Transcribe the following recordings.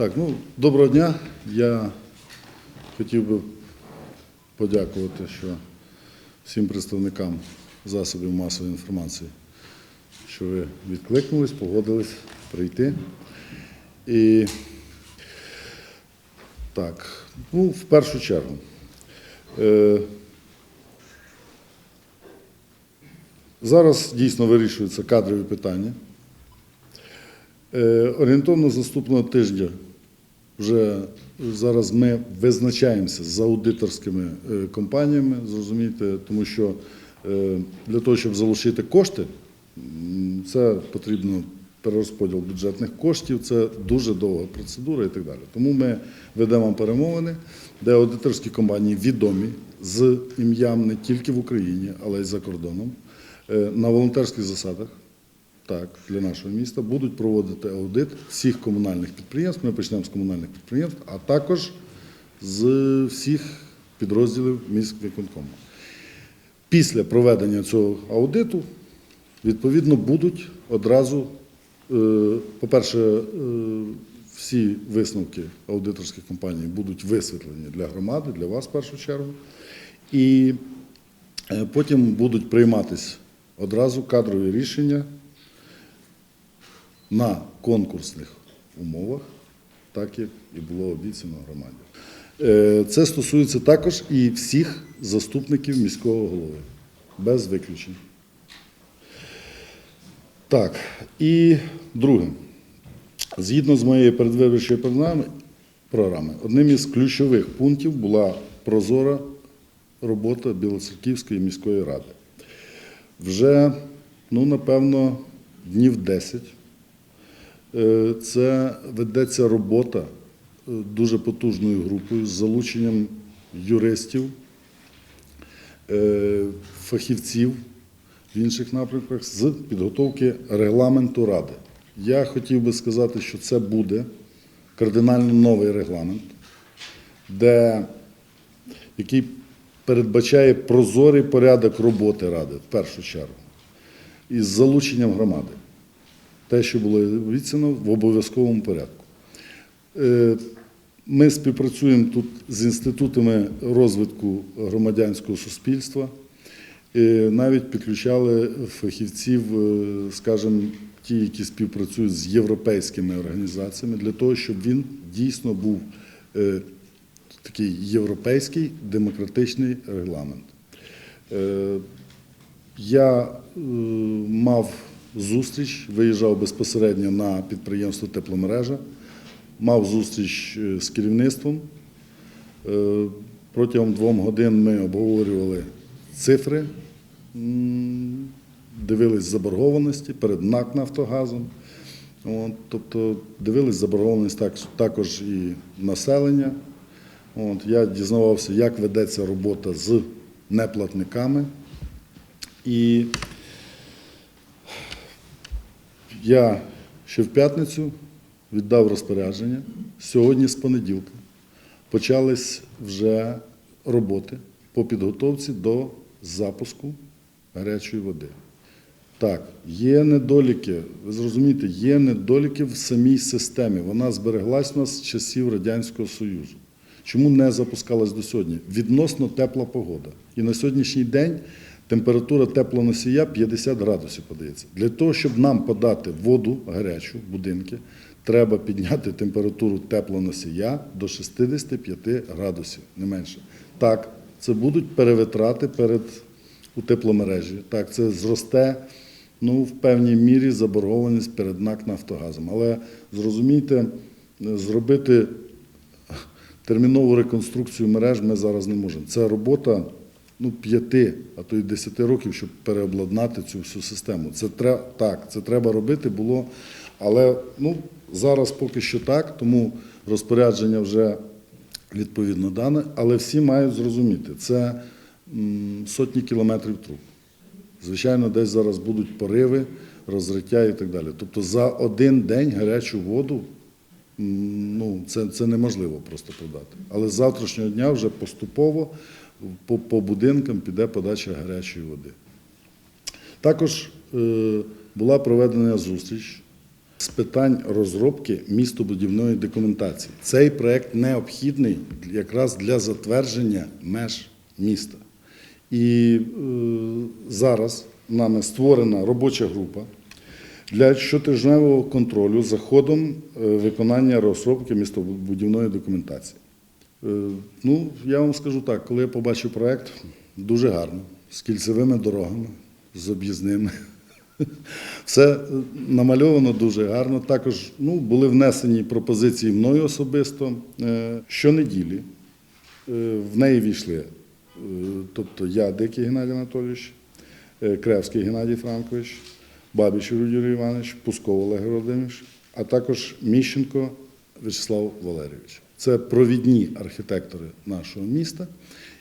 Так, ну, доброго дня. Я хотів би подякувати, що всім представникам засобів масової інформації, що ви відкликнулись, погодились прийти. І так, ну, в першу чергу. Е, зараз дійсно вирішуються кадрові питання. Е, Орієнтовно з наступного тижня вже зараз ми визначаємося з аудиторськими е, компаніями, зрозумієте, тому що е, для того, щоб залучити кошти, це потрібно перерозподіл бюджетних коштів, це дуже довга процедура і так далі. Тому ми ведемо перемовини, де аудиторські компанії відомі з ім'ям не тільки в Україні, але й за кордоном, е, на волонтерських засадах так, для нашого міста будуть проводити аудит всіх комунальних підприємств. Ми почнемо з комунальних підприємств, а також з всіх підрозділів міськвиконкому. Після проведення цього аудиту, відповідно, будуть одразу, е, по-перше, е, всі висновки аудиторських компаній будуть висвітлені для громади, для вас в першу чергу. І е, потім будуть прийматись одразу кадрові рішення на конкурсних умовах, так як і було обіцяно громаді. Е, Це стосується також і всіх заступників міського голови, без виключень. Так, і друге. Згідно з моєю передвиборчою програми, одним із ключових пунктів була прозора робота Білоцерківської міської ради. Вже, ну, напевно, днів 10 Е, Це ведеться робота е, дуже потужною групою з залученням юристів, е, фахівців в інших напрямках з підготовки регламенту ради. Я хотів би сказати, що це буде кардинально новий регламент, де, який передбачає прозорий порядок роботи ради в першу чергу із залученням громади те, що було обіцяно, в обов'язковому порядку. Е, Ми співпрацюємо тут з інститутами розвитку громадянського суспільства. Е, Навіть підключали фахівців, е, скажімо, ті, які співпрацюють з європейськими організаціями, для того, щоб він дійсно був такий європейський демократичний регламент. Я мав зустріч, виїжджав безпосередньо на підприємство Тепломережа, мав зустріч е, з керівництвом. Е, Протягом двох годин ми обговорювали цифри, дивились заборгованості перед НАК Нафтогазом. От, тобто дивились заборгованість так, також і населення. От, я дізнавався, як ведеться робота з неплатниками. І я ще в п'ятницю віддав розпорядження. Сьогодні з понеділка почались вже роботи по підготовці до запуску гарячої води. Так, є недоліки, ви зрозумієте, є недоліки в самій системі. Вона збереглась у нас з часів Радянського Союзу. Чому не запускалась до сьогодні? Відносно тепла погода. І на сьогоднішній день температура теплоносія 50 градусів подається. Для того, щоб нам подати воду гарячу в будинки, треба підняти температуру теплоносія до 65 градусів, не менше. Так, це будуть перевитрати перед у тепломережі. Так, це зросте ну, в певній мірі заборгованість перед НАК Нафтогазом. Але зрозумійте, зробити термінову реконструкцію мереж ми зараз не можемо. Це робота ну, п'яти, а то й десяти років, щоб переобладнати цю всю систему. Це тре- так, це треба робити було. Але ну, зараз поки що так, тому розпорядження вже відповідно дане, але всі мають зрозуміти, це сотні кілометрів труб. Звичайно, десь зараз будуть пориви, розриття і так далі. Тобто за один день гарячу воду ну, це, це неможливо просто подати. Але з завтрашнього дня вже поступово по, по будинкам піде подача гарячої води. Також е, була проведена зустріч з питань розробки містобудівної документації. Цей проект необхідний якраз для затвердження меж міста. І е, зараз нами створена робоча група для щотижневого контролю за ходом е, виконання розробки містобудівної документації. Е, Ну, я вам скажу так, коли я побачив проект, дуже гарно, з кільцевими дорогами, з об'їзними. Все е, намальовано дуже гарно. Також ну, були внесені пропозиції мною особисто. Е, Щонеділі в неї війшли, тобто я, Дикий Геннадій Анатолійович, Кревський Геннадій Франкович, Бабіч Юрій Іванович, Пусков Олег Володимирович, а також Міщенко Вячеслав Валерійович. Це провідні архітектори нашого міста.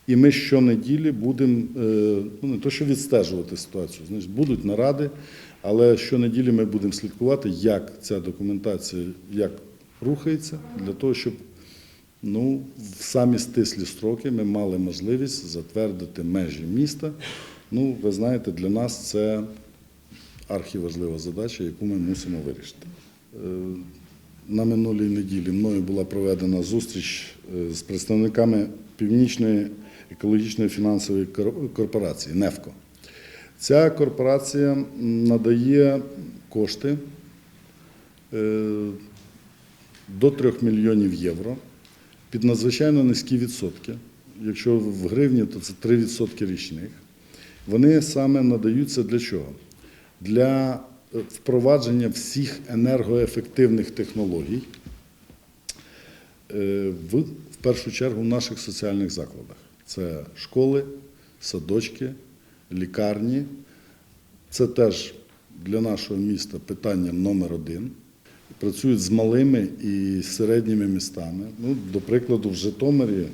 І ми щонеділі будемо е, ну, не то, що відстежувати ситуацію, значить, будуть наради, але щонеділі ми будемо слідкувати, як ця документація як рухається, для того, щоб ну, в самі стислі строки ми мали можливість затвердити межі міста. Ну, ви знаєте, для нас це архіважлива задача, яку ми мусимо вирішити. На минулій неділі мною була проведена зустріч е, з представниками Північної екологічної фінансової корпорації НЕФКО. Ця корпорація надає кошти е, до 3 мільйонів євро під надзвичайно низькі відсотки. Якщо в гривні, то це 3% річних. Вони саме надаються для чого? Для впровадження всіх енергоефективних технологій е, в, першу чергу в наших соціальних закладах. Це школи, садочки, лікарні. Це теж для нашого міста питання номер один. Працюють з малими і середніми містами. Ну, до прикладу, в Житомирі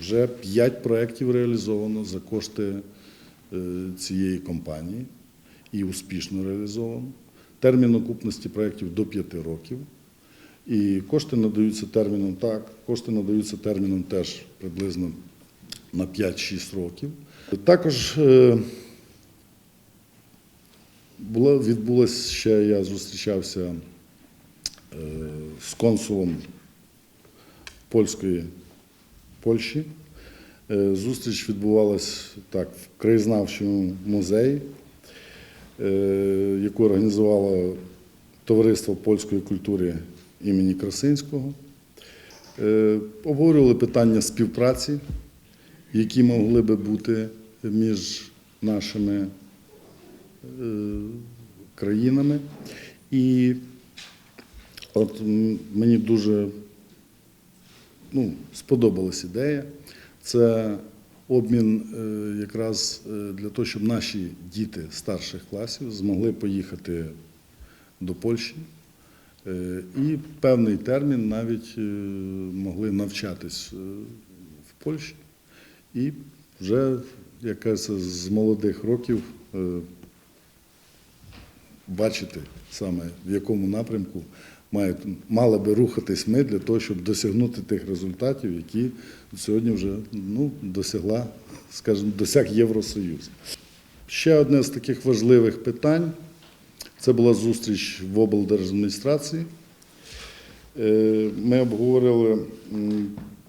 вже 5 проєктів реалізовано за кошти е, цієї компанії і успішно реалізовано. Термін окупності проєктів до 5 років. І кошти надаються терміном так, кошти надаються терміном теж приблизно на 5-6 років. Також е, була, відбулася ще, я зустрічався е, з консулом польської Польщі. Е, Зустріч відбувалась так в краєзнавчому музеї, яку організувало Товариство польської культури імені Красинського. Е, Обговорювали питання співпраці, які могли би бути між нашими е, країнами. І от мені дуже ну, сподобалась ідея. Це обмін е, якраз е, для того, щоб наші діти старших класів змогли поїхати до Польщі е, і певний термін навіть могли навчатись в Польщі. І вже, як кажеться, з молодих років бачити саме в якому напрямку мають, мали би рухатись ми для того, щоб досягнути тих результатів, які сьогодні вже ну, досягла, скажімо, досяг Євросоюз. Ще одне з таких важливих питань це була зустріч в облдержадміністрації. Е, Ми обговорили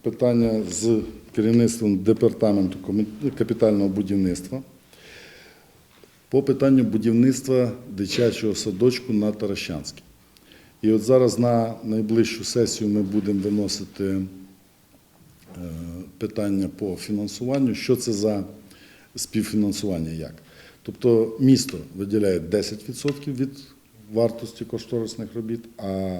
питання з керівництвом департаменту капітального будівництва по питанню будівництва дитячого садочку на Таращанській. І от зараз на найближчу сесію ми будемо виносити е, питання по фінансуванню. Що це за співфінансування? Як? Тобто місто виділяє 10% від вартості кошторисних робіт, а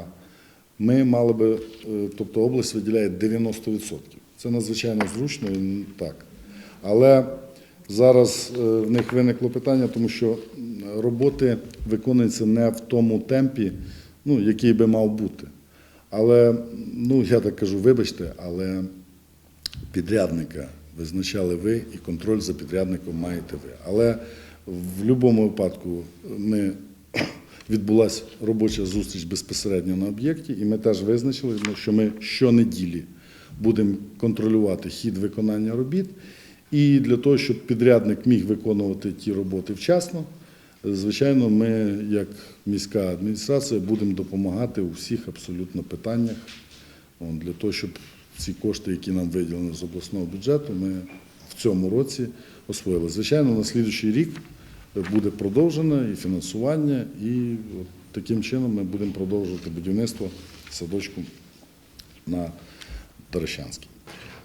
ми мали би, е, тобто область виділяє 90%. Це надзвичайно зручно і так. Але зараз е, в них виникло питання, тому що роботи виконуються не в тому темпі, ну, який би мав бути. Але, ну, я так кажу, вибачте, але підрядника визначали ви і контроль за підрядником маєте ви. Але в будь-якому випадку ми відбулася робоча зустріч безпосередньо на об'єкті, і ми теж визначили, ну, що ми щонеділі будемо контролювати хід виконання робіт. І для того, щоб підрядник міг виконувати ті роботи вчасно, Звичайно, ми, як міська адміністрація, будемо допомагати у всіх абсолютно питаннях для того, щоб ці кошти, які нам виділені з обласного бюджету, ми в цьому році освоїли. Звичайно, на слідуючий рік буде продовжено і фінансування, і таким чином ми будемо продовжувати будівництво садочку на Таращанській.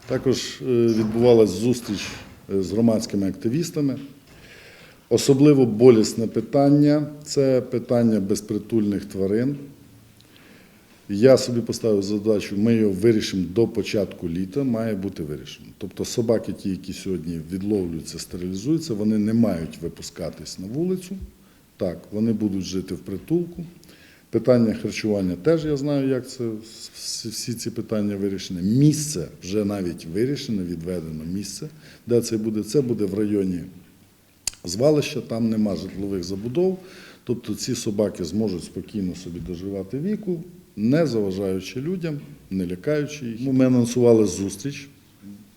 Також е, відбувалася зустріч е, з громадськими активістами. Особливо болісне питання це питання безпритульних тварин. Я собі поставив задачу, ми його вирішимо до початку літа, має бути вирішено. Тобто собаки, ті, які сьогодні відловлюються, стерилізуються, вони не мають випускатись на вулицю. Так, вони будуть жити в притулку. Питання харчування теж я знаю, як це всі- ці питання вирішені. Місце вже навіть вирішено, відведено місце, де це буде. Це буде в районі звалища, там нема житлових забудов. Тобто ці собаки зможуть спокійно собі доживати віку, не заважаючи людям, не лякаючи їх. Ми анонсували зустріч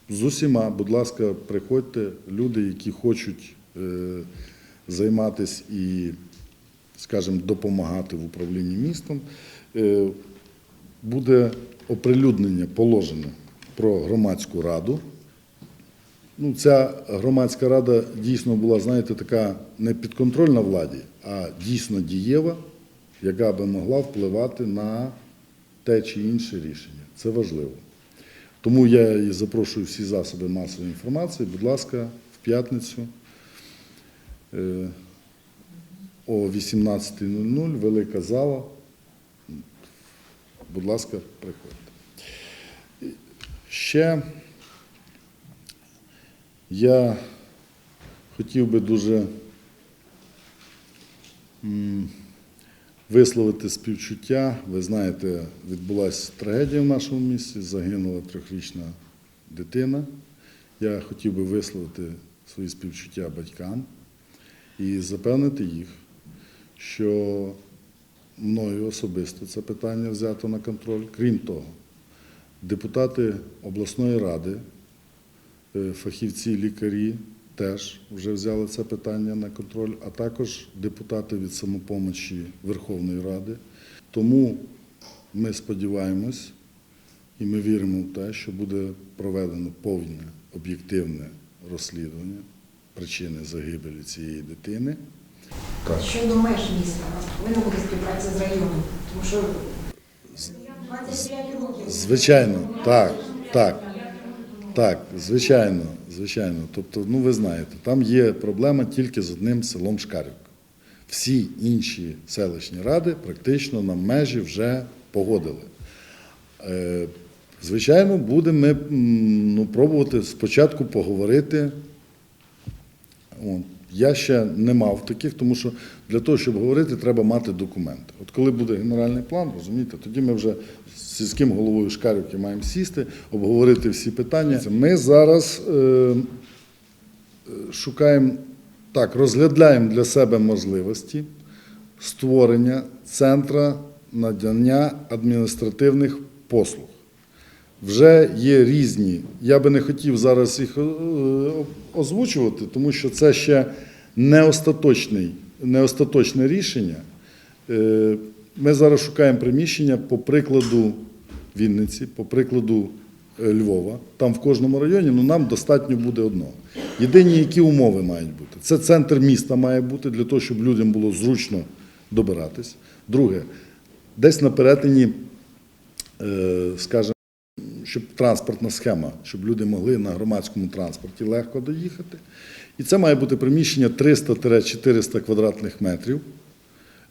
з усіма. Будь ласка, приходьте, люди, які хочуть е, займатися і, скажімо, допомагати в управлінні містом. Е, буде оприлюднення положення про громадську раду. Ну, ця громадська рада дійсно була, знаєте, така не підконтрольна владі, а дійсно дієва, яка би могла впливати на те чи інше рішення. Це важливо. Тому я і запрошую всі засоби масової інформації, будь ласка, в п'ятницю е, о 18.00, велика зала. Будь ласка, приходьте. Ще я хотів би дуже висловити співчуття. Ви знаєте, відбулася трагедія в нашому місті, загинула трьохрічна дитина. Я хотів би висловити свої співчуття батькам і запевнити їх, що мною особисто це питання взято на контроль. Крім того, депутати обласної ради фахівці, лікарі теж вже взяли це питання на контроль, а також депутати від самопомочі Верховної Ради. Тому ми сподіваємось і ми віримо в те, що буде проведено повне об'єктивне розслідування причини загибелі цієї дитини. Так. Щодо меж міста, повинна бути співпраця з районом, тому що 25 років. Звичайно, так, так. Так, звичайно, звичайно. Тобто, ну ви знаєте, там є проблема тільки з одним селом Шкарівка. Всі інші селищні ради практично на межі вже погодили. Е, Звичайно, будемо ми ну, пробувати спочатку поговорити. От. Я ще не мав таких, тому що для того, щоб говорити, треба мати документи. От коли буде генеральний план, розумієте, тоді ми вже з сільським головою Шкарівки маємо сісти, обговорити всі питання. Ми зараз е, е, шукаємо так, розглядаємо для себе можливості створення центра надання адміністративних послуг. Вже є різні. Я би не хотів зараз їх е, озвучувати, тому що це ще не, не остаточне рішення. Е, Ми зараз шукаємо приміщення по прикладу Вінниці, по прикладу е, Львова. Там в кожному районі ну, нам достатньо буде одного. Єдині, які умови мають бути. Це центр міста має бути для того, щоб людям було зручно добиратись. Друге, десь на перетині, е, скажімо, щоб транспортна схема, щоб люди могли на громадському транспорті легко доїхати. І це має бути приміщення 300-400 квадратних метрів.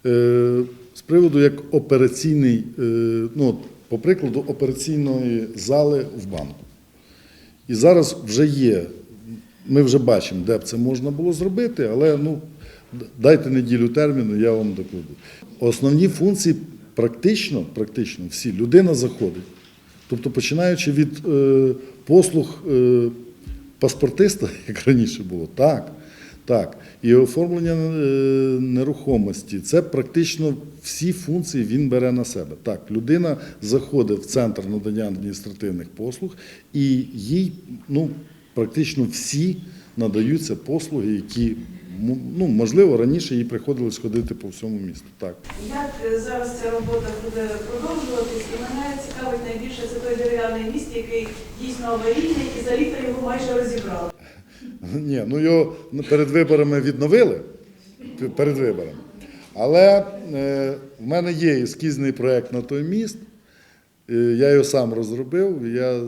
Е, З приводу як операційний, е, ну, по прикладу операційної зали в банку. І зараз вже є, ми вже бачимо, де б це можна було зробити, але ну, дайте неділю терміну, я вам докладу. Основні функції практично, практично всі. Людина заходить. Тобто, починаючи від е, послуг е, паспортиста, як раніше було, так, так, і оформлення е, нерухомості. Це практично всі функції він бере на себе. Так, людина заходить в центр надання адміністративних послуг, і їй ну, практично всі надаються послуги, які ну, можливо, раніше їй приходилось ходити по всьому місту. Так. Як е, зараз ця робота буде продовжуватись? І мене цікавить найбільше це той дерев'яний міст, який дійсно аварійний, і за літо його майже розібрали. Ні, ну його перед виборами відновили. Перед виборами. Але е, в мене є ескізний проєкт на той міст. Е, я його сам розробив. Я,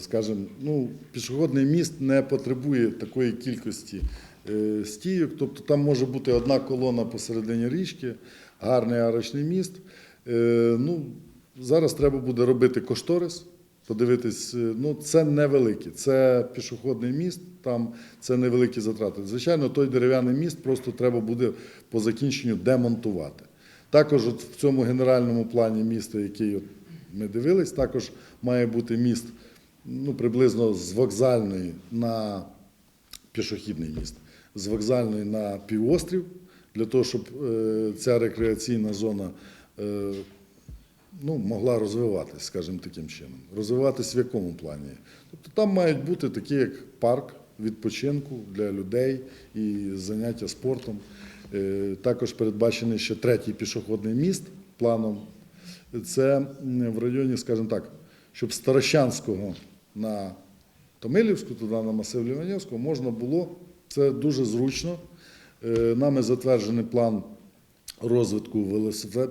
скажімо, ну, пішохідний міст не потребує такої кількості е, стійок. Тобто там може бути одна колона посередині річки, гарний арочний міст. Е, ну, зараз треба буде робити кошторис. Подивитись, е, ну це невеликі, це пішохідний міст, там це невеликі затрати. Звичайно, той дерев'яний міст просто треба буде по закінченню демонтувати. Також от в цьому генеральному плані міста, який от ми дивились, також має бути міст ну, приблизно з вокзальної на пішохідний міст, з вокзальної на півострів, для того, щоб е, ця рекреаційна зона е, ну, могла розвиватись, скажімо таким чином. Розвиватись в якому плані? Тобто там мають бути такі, як парк відпочинку для людей і заняття спортом. Е, Також передбачений ще третій пішохідний міст планом. Це в районі, скажімо так, щоб Старощанського на Томилівську, туди на масив Ліванівського, можна було. Це дуже зручно. Е, Нами затверджений план розвитку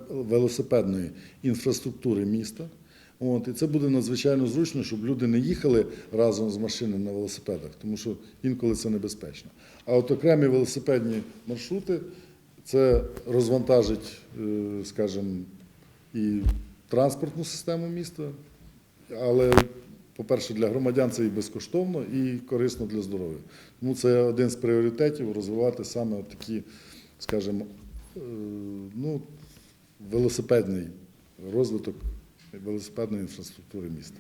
велосипедної інфраструктури міста. От, і це буде надзвичайно зручно, щоб люди не їхали разом з машини на велосипедах, тому що інколи це небезпечно. А от окремі велосипедні маршрути це розвантажить, е, скажімо, і транспортну систему міста, але, по-перше, для громадян це і безкоштовно, і корисно для здоров'я. Тому це один з пріоритетів розвивати саме такі, скажімо, е, ну, велосипедний розвиток велосипедної інфраструктури міста.